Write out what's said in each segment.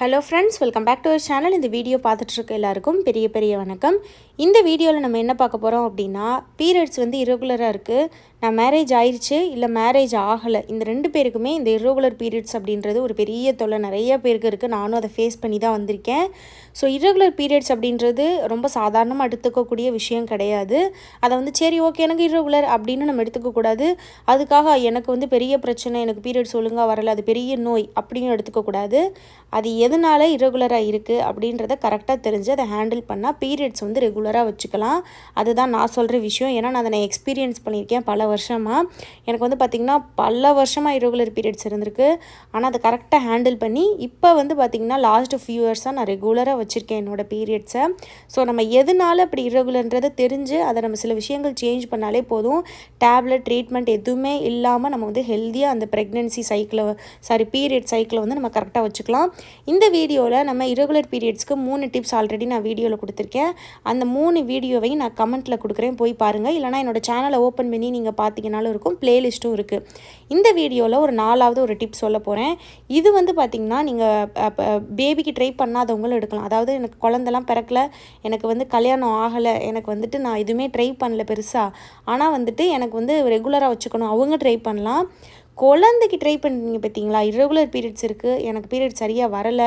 Hello friends welcome back to our channel இந்த video பார்த்துட்ருக்க எல்லாருக்கும் பெரிய பெரிய வணக்கம். இந்த வீடியோவில் நம்ம என்ன பார்க்க போகிறோம் அப்படின்னா பீரியட்ஸ் வந்து இரகுலராக இருக்குது நான் மேரேஜ் ஆயிடுச்சு இல்லை மேரேஜ் ஆகலை. இந்த ரெண்டு பேருக்குமே இந்த இரகுலர் பீரியட்ஸ் அப்படின்றது ஒரு பெரிய தொல்லை. நிறைய பேருக்கு இருக்குது நானும் அதை ஃபேஸ் பண்ணி தான் வந்திருக்கேன். ஸோ இரகுலர் பீரியட்ஸ் அப்படின்றது ரொம்ப சாதாரணமாக எடுத்துக்கக்கூடிய விஷயம் கிடையாது. அதை வந்து சரி ஓகே எனக்கு இரகுலர் அப்படின்னு நம்ம எடுத்துக்கக்கூடாது அதுக்காக எனக்கு வந்து பெரிய பிரச்சனை எனக்கு பீரியட்ஸ் ஒழுங்காக வரல அது பெரிய நோய் அப்படின்னு எடுத்துக்கக்கூடாது அது எதனால இரகுலராக இருக்குது அப்படின்றத கரெக்டாக தெரிஞ்சு அதை ஹேண்டில் பண்ணால் பீரியட்ஸ் வந்து ரெகுலராக வச்சுக்கலாம். அதுதான் நான் சொல்கிற விஷயம். ஏன்னா நான் அதை நான் எக்ஸ்பீரியன்ஸ் பண்ணியிருக்கேன் பல வருஷமாக எனக்கு வந்து பார்த்திங்கன்னா பல வருஷமாக இரகுலர் பீரியட்ஸ் இருந்திருக்கு. ஆனால் அதை கரெக்டாக ஹேண்டில் பண்ணி இப்போ வந்து பார்த்திங்கன்னா லாஸ்ட் ஃபியூ இயர்ஸாக நான் ரெகுலராக வச்சுருக்கேன் என்னோட பீரியட்ஸை ஸோ நம்ம எதனால அப்படி irregularன்றதை தெரிஞ்சு அதை நம்ம சில விஷயங்கள் சேஞ்ச் பண்ணாலே போதும். டேப்லெட் ட்ரீட்மெண்ட் எதுவுமே இல்லாமல் நம்ம வந்து ஹெல்த்தியாக அந்த ப்ரெக்னென்சி சைக்கிளை சாரி பீரியட் சைக்கிளை வந்து நம்ம கரெக்டாக வச்சுக்கலாம். இந்த வீடியோவில் நம்ம இரகுலர் பீரியட்ஸ்க்கு மூணு டிப்ஸ் ஆல்ரெடி நான் வீடியோவில் கொடுத்துருக்கேன். அந்த மூணு வீடியோவையும் நான் கமெண்ட்டில் கொடுக்குறேன். போய் பாருங்கள் இல்லைனா என்னோடய சேனலை ஓப்பன் பண்ணி நீங்கள் பார்த்தீங்கனாலும் இருக்கும் பிளேலிஸ்ட்டும் இருக்குது இந்த வீடியோவில் ஒரு நாலாவது ஒரு டிப் சொல்ல போகிறேன் இது வந்து பார்த்திங்கன்னா நீங்கள் பேபிக்கு ட்ரை பண்ணாதவங்களும் எடுக்கலாம். அதாவது எனக்கு குழந்தெல்லாம் பிறக்கல எனக்கு வந்து கல்யாணம் ஆகலை எனக்கு வந்துட்டு நான் எதுவுமே ட்ரை பண்ணல பெருசாக ஆனால் வந்துட்டு எனக்கு வந்து ரெகுலராக வச்சுக்கணும் அவங்க ட்ரை பண்ணலாம். குழந்தைக்கு ட்ரை பண்ணுறீங்க பார்த்தீங்களா irregular பீரியட்ஸ் இருக்குது எனக்கு பீரியட் சரியாக வரலை.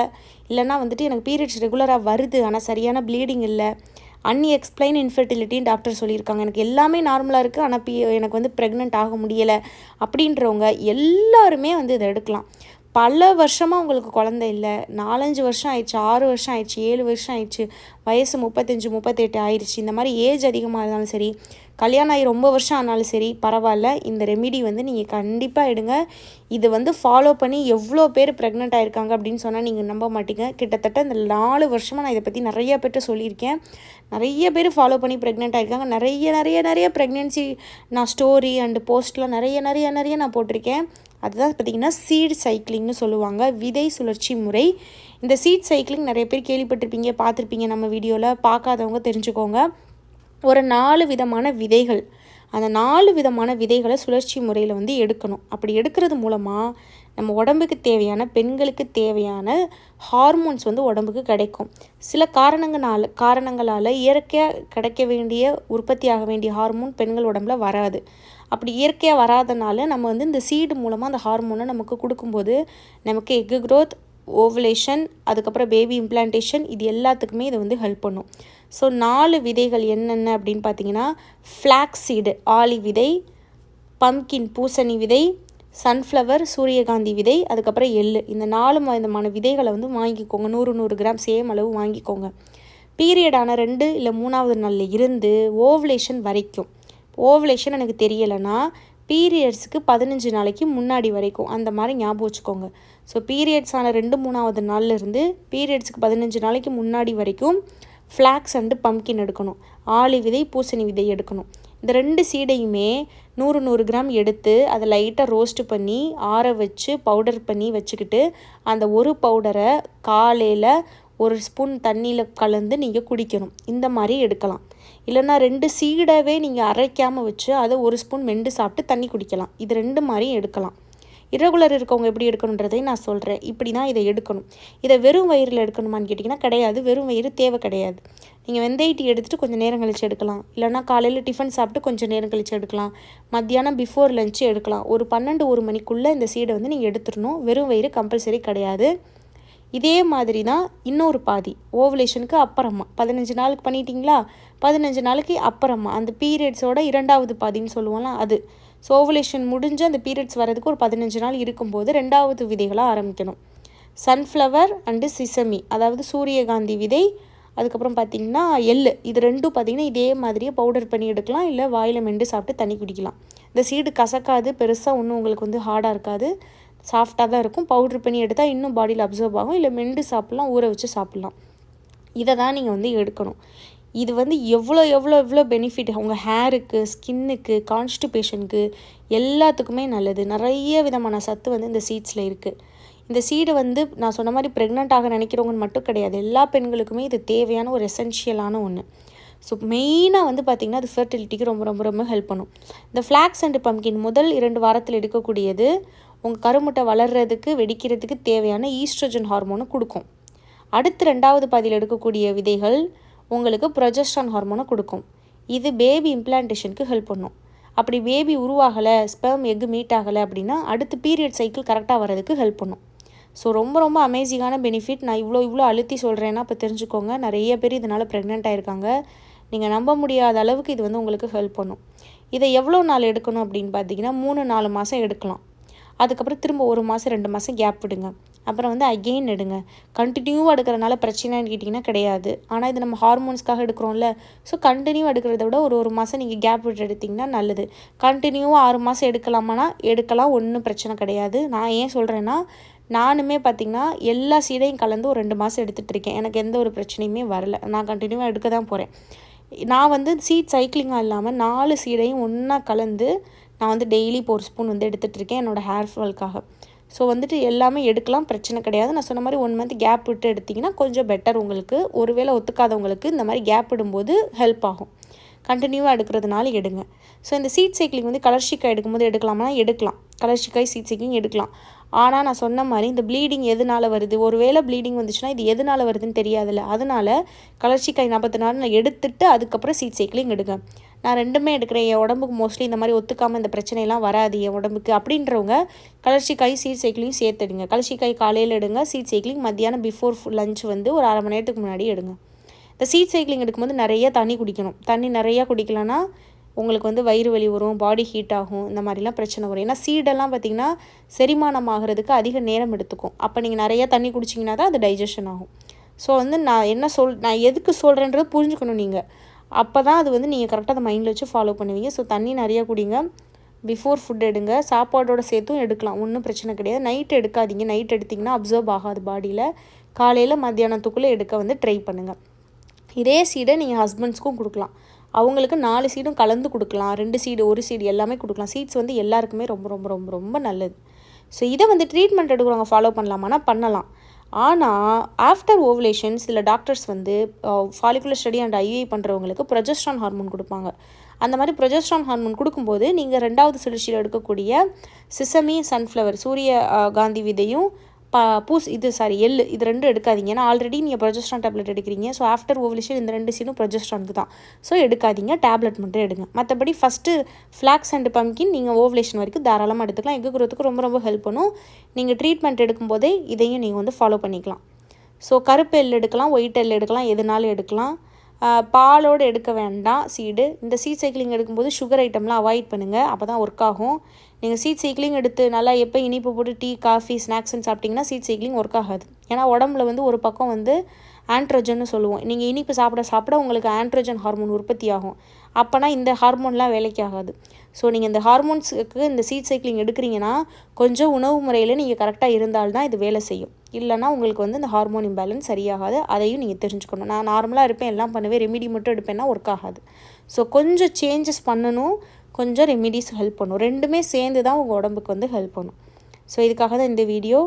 இல்லைன்னா வந்துட்டு எனக்கு பீரியட்ஸ் ரெகுலராக வருது. ஆனால் சரியான ப்ளீடிங் இல்லை. அன்னி எக்ஸ்பிளைன் இன்ஃபர்டிலிட்டின்னு டாக்டர் சொல்லியிருக்காங்க. எனக்கு எல்லாமே நார்மலாக இருக்குது ஆனால் பி எனக்கு வந்து ப்ரெக்னென்ட் ஆக முடியலை அப்படின்றவங்க எல்லாருமே வந்து இதை எடுக்கலாம். பல வருஷமாக உங்களுக்கு குழந்தை இல்லை. நாலஞ்சு வருஷம் ஆயிடுச்சு ஆறு வருஷம் ஆயிடுச்சு ஏழு வருஷம் ஆயிடுச்சு. வயசு முப்பத்தஞ்சு முப்பத்தெட்டு ஆயிடுச்சு இந்த மாதிரி ஏஜ் அதிகமாக இருந்தாலும் சரி கல்யாணம் ஆகி ரொம்ப வருஷம் ஆனாலும் சரி பரவாயில்ல. இந்த ரெமிடி வந்து நீங்கள் கண்டிப்பாக எடுங்க. இது வந்து ஃபாலோ பண்ணி எவ்வளோ பேர் ப்ரெக்னென்ட் ஆயிருக்காங்க அப்படின்னு சொன்னால் நீங்கள் நம்ப மாட்டீங்க. கிட்டத்தட்ட இந்த நாலு வருஷமாக நான் இதை பற்றி நிறைய பேர்ட்ட சொல்லியிருக்கேன். நிறைய பேர் ஃபாலோ பண்ணி ப்ரெக்னென்ட் ஆயிருக்காங்க. நிறைய நிறைய நிறைய ப்ரெக்னென்சி நான் ஸ்டோரி அண்டு போஸ்ட்லாம் நிறைய நிறைய நிறைய நான் போட்டிருக்கேன். அதுதான் பார்த்திங்கன்னா சீட் சைக்கிளிங்னு சொல்லுவாங்க. விதை சுழற்சி முறை. இந்த சீட் சைக்கிளிங் நிறைய பேர் கேள்விப்பட்டிருப்பீங்க பார்த்துருப்பீங்க நம்ம வீடியோவில் பார்க்காதவங்க தெரிஞ்சுக்கோங்க. ஒரு நாலு விதமான விதைகள். அந்த நாலு விதமான விதைகளை சுழற்சி முறையில் வந்து எடுக்கணும். அப்படி எடுக்கிறது மூலமாக நம்ம உடம்புக்கு தேவையான பெண்களுக்கு தேவையான ஹார்மோன்ஸ் வந்து உடம்புக்கு கிடைக்கும். சில காரணங்களால் காரணங்களால் இயற்கையாக கிடைக்க வேண்டிய உற்பத்தி ஆக வேண்டிய ஹார்மோன் பெண்கள் உடம்புல வராது. அப்படி இயற்கையாக வராதனால நம்ம வந்து இந்த சீடு மூலமாக அந்த ஹார்மோனை நமக்கு கொடுக்கும்போது நமக்கு எக்கு க்ரோத் ஓவலேஷன் அதுக்கப்புறம் பேபி இம்ப்ளான்டேஷன் இது எல்லாத்துக்குமே இது வந்து ஹெல்ப் பண்ணும். ஸோ நாலு விதைகள் என்னென்ன அப்படின்னு பார்த்தீங்கன்னா ஃப்ளாக்ஸ் சீடு ஆலி விதை பம்கின் பூசணி விதை சன்ஃப்ளவர் சூரியகாந்தி விதை அதுக்கப்புறம் எள்ளு. இந்த நாலு விதமான விதைகளை வந்து வாங்கிக்கோங்க. நூறு நூறு கிராம் சேம் அளவு வாங்கிக்கோங்க. பீரியடான ரெண்டு இல்லை மூணாவது நாளில் இருந்து ஓவலேஷன் வரைக்கும். ஓவலேஷன் எனக்கு தெரியலைன்னா பீரியட்ஸுக்கு பதினஞ்சு நாளைக்கு முன்னாடி வரைக்கும் அந்த மாதிரி ஞாபகம் வச்சுக்கோங்க. ஸோ பீரியட்ஸ் ஆன ரெண்டு மூணாவது நாள்ல இருந்து பீரியட்ஸுக்கு பதினஞ்சு நாளைக்கு முன்னாடி வரைக்கும் ஃப்ளாக்ஸ் அண்டு பம்கின் எடுக்கணும். ஆளி விதை பூசணி விதை எடுக்கணும். இந்த ரெண்டு சீடையுமே நூறு நூறு கிராம் எடுத்து அதை லைட்டாக ரோஸ்ட்டு பண்ணி ஆற வச்சு பவுடர் பண்ணி வச்சுக்கிட்டு அந்த ஒரு பவுடரை காலையில் ஒரு ஸ்பூன் தண்ணியில் கலந்து நீங்கள் குடிக்கணும். இந்த மாதிரி எடுக்கலாம். இல்லைன்னா ரெண்டு சீடவே நீங்கள் அரைக்காமல் வச்சு அதை ஒரு ஸ்பூன் மெண்டு சாப்பிட்டு தண்ணி குடிக்கலாம். இது ரெண்டு மாதிரியும் எடுக்கலாம். இரகுலர் இருக்கவங்க எப்படி எடுக்கணுன்றதையும் நான் சொல்கிறேன் இப்படி தான் இதை எடுக்கணும். இதை வெறும் வயிறில் எடுக்கணுமான்னு கேட்டிங்கன்னா கிடையாது. வெறும் வயிறு தேவை கிடையாது. நீங்கள் வெந்தய டீ எடுத்துகிட்டு கொஞ்சம் நேரம் கழித்து எடுக்கலாம். இல்லைனா காலையில் டிஃபன் சாப்பிட்டு கொஞ்சம் நேரம் கழித்து எடுக்கலாம். மத்தியானம் பிஃபோர் லஞ்சு எடுக்கலாம். ஒரு பன்னெண்டு ஒரு மணிக்குள்ளே இந்த சீடை வந்து நீங்கள் எடுத்துடணும். வெறும் வயிறு கம்பல்சரி கிடையாது. இதே மாதிரி தான் இன்னொரு பாதி ஓவலேஷனுக்கு அப்புறமா. பதினஞ்சு நாளுக்கு பண்ணிட்டீங்களா? பதினஞ்சு நாளைக்கு அப்புறமா. அந்த பீரியட்ஸோட இரண்டாவது பாதின்னு சொல்லுவோம்ல அது. ஸோ ஓவலேஷன் முடிஞ்சு அந்த பீரியட்ஸ் வரதுக்கு ஒரு பதினஞ்சு நாள் இருக்கும்போது ரெண்டாவது விதைகளாக ஆரம்பிக்கணும். சன்ஃப்ளவர் அண்டு சிசமி அதாவது சூரியகாந்தி விதை அதுக்கப்புறம் பார்த்திங்கன்னா எள்ளு. இது ரெண்டும் பார்த்திங்கன்னா இதே மாதிரியே பவுடர் பண்ணி எடுக்கலாம் இல்லை வாயில் மெண்டு சாப்பிட்டு தண்ணி குடிக்கலாம். இந்த சீடு கசக்காது பெருசாக ஒன்றும் உங்களுக்கு வந்து ஹார்டாக இருக்காது. சாஃப்டாக தான் இருக்கும். பவுட்ரு பண்ணி எடுத்தால் இன்னும் பாடியில் அப்சர்வ் ஆகும். இல்லை மெண்டு சாப்பிட்லாம் ஊற வச்சு சாப்பிட்லாம். இதை தான் நீங்கள் வந்து எடுக்கணும். இது வந்து எவ்வளோ எவ்வளோ எவ்வளோ பெனிஃபிட் உங்கள் ஹேருக்கு ஸ்கின்னுக்கு கான்ஸ்டிபேஷனுக்கு எல்லாத்துக்குமே நல்லது. நிறைய விதமான சத்து வந்து இந்த சீட்ஸில் இருக்குது இந்த சீடு வந்து நான் சொன்ன மாதிரி ப்ரெக்னென்ட் ஆக நினைக்கிறவங்க மட்டும் கிடையாது. எல்லா பெண்களுக்குமே இது தேவையான ஒரு எசென்ஷியலான ஒன்று ஸோ மெயினாக வந்து பார்த்திங்கன்னா அது ஃபெர்டிலிட்டிக்கு ரொம்ப ரொம்ப ரொம்ப ஹெல்ப் பண்ணும். இந்த ஃப்ளாக்ஸ் அண்ட் பம்கின் முதல் இரண்டு வாரத்தில் எடுக்கக்கூடியது உங்கள் கருமுட்டை வளர்கிறதுக்கு வெடிக்கிறதுக்கு தேவையான ஈஸ்ட்ரோஜன் ஹார்மோனை கொடுக்கும். அடுத்து ரெண்டாவது பாதியில் எடுக்கக்கூடிய விதைகள் உங்களுக்கு ப்ரொஜெஸ்ட்ரான் ஹார்மோனை கொடுக்கும். இது பேபி இம்ப்ளான்டேஷனுக்கு ஹெல்ப் பண்ணும். அப்படி பேபி உருவாகலை ஸ்பெர்ம் எக்கு மீட் ஆகலை அப்படின்னா அடுத்து பீரியட் சைக்கிள் கரெக்டாக வர்றதுக்கு ஹெல்ப் பண்ணும். ஸோ ரொம்ப ரொம்ப அமேசிங்கான பெனிஃபிட் நான் இவ்வளோ இவ்வளோ அழுத்தி சொல்கிறேன்னா இப்போ தெரிஞ்சுக்கோங்க. நிறைய பேர் இதனால் ப்ரெக்னென்ட் ஆயிருக்காங்க. நீங்கள் நம்ப முடியாத அளவுக்கு இது வந்து உங்களுக்கு ஹெல்ப் பண்ணும். இதை எவ்வளோ நாள் எடுக்கணும் அப்படின்னு பார்த்தீங்கன்னா மூணு நாலு மாதம் எடுக்கலாம். அதுக்கப்புறம் திரும்ப ஒரு மாதம் ரெண்டு மாதம் கேப் விடுங்க. அப்புறம் வந்து அகெயின் எடுங்க. கண்டினியூவாக எடுக்கிறனால பிரச்சனைன்னு கேட்டிங்கன்னா கிடையாது. ஆனால் இது நம்ம ஹார்மோன்ஸ்க்காக எடுக்கிறோம்ல. ஸோ கண்டினியூ எடுக்கிறத விட ஒரு ஒரு மாதம் நீங்கள் கேப் விட்டு எடுத்திங்கன்னா நல்லது. கண்டினியூவாக ஆறு மாதம் எடுக்கலாமானா எடுக்கலாம். ஒன்றும் பிரச்சனை கிடையாது. நான் ஏன் சொல்கிறேன்னா நானுமே பார்த்திங்கன்னா எல்லா சீடையும் கலந்து ஒரு ரெண்டு மாதம் எடுத்துகிட்டு இருக்கேன். எனக்கு எந்த ஒரு பிரச்சனையுமே வரல. நான் கண்டினியூவாக எடுக்க தான் போகிறேன் நான் வந்து சீட் சைக்கிளிங்காக இல்லாமல் நாலு சீடையும் ஒன்றா கலந்து நான் வந்து டெய்லி இப்போ ஒரு ஸ்பூன் வந்து எடுத்துகிட்ருக்கேன் என்னோடய ஹேர் ஃபால்க்காக ஸோ வந்துட்டு எல்லாமே எடுக்கலாம் பிரச்சனை கிடையாது. நான் சொன்ன மாதிரி ஒன் மந்த் கேப் விட்டு எடுத்திங்கன்னா கொஞ்சம் பெட்டர் உங்களுக்கு. ஒருவேளை ஒத்துக்காதவங்களுக்கு இந்த மாதிரி கேப் விடும்போது ஹெல்ப் ஆகும். கண்டினியூவாக எடுக்கிறதுனால எடுங்க. ஸோ இந்த சீட் சைக்கிளிங் வந்து கலர்ஷிக்காய் எடுக்கும்போது எடுக்கலாமா. எடுக்கலாம் கலர்ஷிக்காய் சீட் சைக்கிளிங் எடுக்கலாம். ஆனால் நான் சொன்ன மாதிரி இந்த ப்ளீடிங் எதனால் வருது? ஒரு வேளை ப்ளீடிங் வந்துச்சுன்னா இது எதனால் வருதுன்னு தெரியாதுல்ல. அதனால் கலர்ஷிக்காய் நாற்பத்தி நாலு நான் எடுத்துட்டு அதுக்கப்புறம் சீட் சைக்கிளிங் எடுங்க. நான் ரெண்டுமே எடுக்கிறேன். என் உடம்புக்கு மோஸ்ட்லி இந்த மாதிரி ஒத்துக்காமல் இந்த பிரச்சனையெல்லாம் வராது. என் உடம்புக்கு அப்படின்றவங்க கலர்ச்சிக்காய் சீட் சைக்கிளையும் சேர்த்துடுங்க. கலர்ச்சிக்காய் காலையில் எடுங்க. சீட் சைக்கிளிங் மத்தியானம் பிஃபோர் லஞ்ச் வந்து ஒரு அரை மணி நேரத்துக்கு முன்னாடி எடுங்க. இந்த சீட் சைக்கிளிங் எடுக்கும்போது நிறைய தண்ணி குடிக்கணும். தண்ணி நிறையா குடிக்கலன்னா உங்களுக்கு வந்து வயிறு வலி வரும் பாடி ஹீட் ஆகும் இந்த மாதிரிலாம் பிரச்சனை வரும். ஏன்னா சீடெல்லாம் பார்த்திங்கன்னா செரிமானம் ஆகிறதுக்கு அதிக நேரம் எடுத்துக்கும். அப்போ நீங்கள் நிறையா தண்ணி குடிச்சிங்கன்னா தான் அது டைஜஷன் ஆகும். ஸோ வந்து நான் என்ன சொல் நான் எதுக்கு சொல்கிறேன்றது புரிஞ்சுக்கணும் நீங்கள் அப்போ தான் அது வந்து நீங்கள் கரெக்டாக அதை மைண்டில் வச்சு ஃபாலோ பண்ணுவீங்க. ஸோ தண்ணி நிறையா குடிங்க. பிஃபோர் ஃபுட் எடுங்க. சாப்பாடோட சேர்த்தும் எடுக்கலாம். ஒன்றும் பிரச்சனை கிடையாது. நைட் எடுக்காதீங்க. நைட் எடுத்திங்கன்னா அப்சர்வ் ஆகாது பாடியில் காலையில் மத்தியானத்துக்குள்ளே எடுக்க வந்து ட்ரை பண்ணுங்கள் இதே சீடை நீங்கள் ஹஸ்பண்ட்ஸ்க்கும் கொடுக்கலாம். அவங்களுக்கு நாலு சீடும் கலந்து கொடுக்கலாம். ரெண்டு சீடு ஒரு சீடு எல்லாமே கொடுக்கலாம். சீட்ஸ் வந்து எல்லாருக்குமே ரொம்ப ரொம்ப ரொம்ப ரொம்ப நல்லது. ஸோ இதை வந்து ட்ரீட்மெண்ட் எடுக்கிறவங்க ஃபாலோ பண்ணலாமானா பண்ணலாம். ஆனால் ஆஃப்டர் ஓவலேஷன் சில டாக்டர்ஸ் வந்து ஃபாலிகுலர் ஸ்டடி அண்ட் ஐஏ பண்ணுறவங்களுக்கு ப்ரொஜெஸ்ட்ரான் ஹார்மோன் கொடுப்பாங்க. அந்த மாதிரி ப்ரொஜெஸ்ட்ரான் ஹார்மோன் கொடுக்கும்போது நீங்கள் ரெண்டாவது சுழற்சியில் எடுக்கக்கூடிய சிசமி சன்ஃப்ளவர் சூரிய காந்தி விதையும் பா பூஸ் இது சாரி எள் இது ரெண்டும் எடுக்காதீங்க. ஏன்னா ஆல்ரெடி நீங்கள் ப்ரொஜெஸ்ட்ரான் டேப்லெட் எடுக்கிறீங்க. ஸோ ஆஃப்டர் ஓவலிஷன் இந்த ரெண்டு சீனும் ப்ரொஜெஸ்ட்ரானுக்கு தான். ஸோ எடுக்காதீங்க. டேப்லெட் மட்டும் எடுங்க. மற்றபடி ஃபஸ்ட்டு ஃப்ளாக்ஸ் அண்ட் பம்கின் நீங்கள் ஓவலேஷன் வரைக்கும் தாராளமாக எடுத்துக்கலாம். எக் குரோத்துக்கு ரொம்ப ரொம்ப ஹெல்ப் பண்ணும். நீங்கள் ட்ரீட்மெண்ட் எடுக்கும்போதே இதையும் நீங்கள் வந்து ஃபாலோ பண்ணிக்கலாம். ஸோ கருப்பு எல் எடுக்கலாம் ஒயிட் எல் எடுக்கலாம் எதுனாலும் எடுக்கலாம். பாலோடு எடுக்க வேண்டாம். சீடு இந்த சீட் சைக்கிளிங் எடுக்கும்போது சுகர் ஐட்டம்லாம் அவாய்ட் பண்ணுங்கள் அப்போ தான் ஒர்க் ஆகும். நீங்கள் சீட் சைக்கிளிங் எடுத்து நல்லா எப்போ இனிப்பு போட்டு டீ காஃபி ஸ்நாக்ஸ்ன்னு சாப்பிட்டிங்கன்னா சீட் சைக்கிளிங் ஒர்க் ஆகாது. ஏன்னா உடம்புல வந்து ஒரு பக்கம் வந்து ஆண்ட்ரோஜன்னு சொல்லுவோம். நீங்கள் இனிப்பு சாப்பிட சாப்பிட உங்களுக்கு ஆண்ட்ரோஜன் ஹார்மோன் உற்பத்தி ஆகும். அப்போனா இந்த ஹார்மோன்லாம் வேலைக்கு ஆகாது. ஸோ நீங்கள் இந்த ஹார்மோன்ஸுக்கு இந்த சீட் சைக்கிளிங் எடுக்கிறீங்கன்னா கொஞ்சம் உணவு முறையில் நீங்கள் கரெக்டாக இருந்தால்தான் இது வேலை செய்யும். இல்லைனா உங்களுக்கு வந்து இந்த ஹார்மோன் இம்பேலன்ஸ் சரியாகாது. அதையும் நீங்கள் தெரிஞ்சுக்கணும். நான் நார்மலாக இருப்பேன் எல்லாம் பண்ணுவேன். ரெமிடி மட்டும் எடுப்பேன்னா ஒர்க் ஆகாது. ஸோ கொஞ்சம் சேஞ்சஸ் பண்ணணும். கொஞ்சம் ரெமிடிஸ் ஹெல்ப் பண்ணும். ரெண்டுமே சேர்ந்து தான் உங்கள் உடம்புக்கு வந்து ஹெல்ப் பண்ணும். ஸோ இதுக்காக தான் இந்த வீடியோ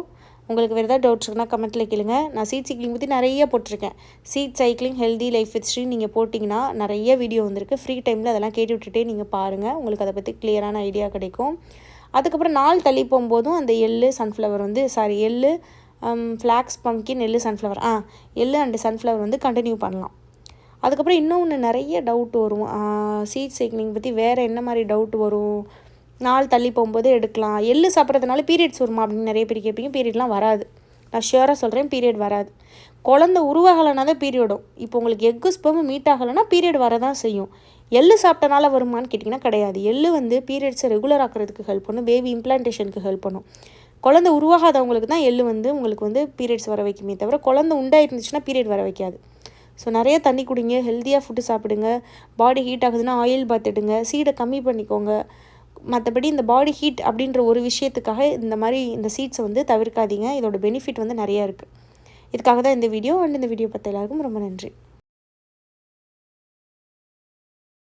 உங்களுக்கு வேறு ஏதாவது டவுட்ஸ் இருக்குன்னா கமெண்ட்டில் கேளுங்க. நான் சீட் சைக்கிளிங் பற்றி நிறைய போட்டிருக்கேன். Seed cycling healthy life history நீங்கள் போட்டிங்கன்னா நிறைய வீடியோ வந்திருக்கு. ஃப்ரீ டைமில் அதெல்லாம் கேட்டு விட்டுட்டே நீங்கள் பாருங்கள் உங்களுக்கு அதை பற்றி கிளியரான ஐடியா கிடைக்கும். அதுக்கப்புறம் நாள் தள்ளி போகும்போதும் அந்த எள்ளு சன்ஃப்ளவர் வந்து சாரி எள்ளு um, ஃப்ளாக்ஸ் பம்கின் எள்ளு சன்ஃப்ளவர் ஆ எள்ளு அண்டு சன்ஃப்ளவர் வந்து கண்டினியூ பண்ணலாம். அதுக்கப்புறம் இன்னொன்று நிறைய டவுட் வரும். சீட் சைக்கிளிங் பற்றி வேறு என்ன மாதிரி டவுட் வரும்? நாள் தள்ளி போகும்போது எடுக்கலாம். எள்ளு சாப்பிட்றதுனால பீரியட்ஸ் வருமா அப்படின்னு நிறைய பேர் கேட்பீங்க. பீரியட்லாம் வராது. நான் ஷியோராக சொல்கிறேன் பீரியட் வராது. குழந்த உருவாகலைனா தான் பீரியடும் இப்போ உங்களுக்கு எக்கு ஸ்பெம் மீட் ஆகலைன்னா பீரியட் வரதான் செய்யும். எள்ளு சாப்பிட்டனால வருமானு கேட்டிங்கன்னா கிடையாது. எள்ளு வந்து பீரியட்ஸை ரெகுலர் ஆக்கிறதுக்கு ஹெல்ப் பண்ணும். பேபி இம்ப்ளான்டேஷனுக்கு ஹெல்ப் பண்ணும். குழந்தை உருவாகாதவங்களுக்கு தான் எள்ளு வந்து உங்களுக்கு வந்து பீரியட்ஸ் வர வைக்குமே தவிர குழந்த உண்டாயிருந்துச்சுன்னா பீரியட் வர வைக்காது. ஸோ நிறைய தண்ணி குடிங்க ஹெல்த்தியாக ஃபுட்டு சாப்பிடுங்க. பாடி ஹீட் ஆகுதுன்னா ஆயில் பார்த்துடுங்க எடுங்க சீடை கம்மி பண்ணிக்கோங்க. மற்றபடி இந்த பாடி ஹீட் அப்படின்ற ஒரு விஷயத்துக்காக இந்த மாதிரி இந்த சீட்ஸை வந்து தவிர்க்காதீங்க. இதோட பெனிஃபிட் வந்து நிறையா இருக்குது இதுக்காக தான் இந்த வீடியோ அண்ட் இந்த வீடியோ பார்த்த எல்லாருக்கும் ரொம்ப நன்றி.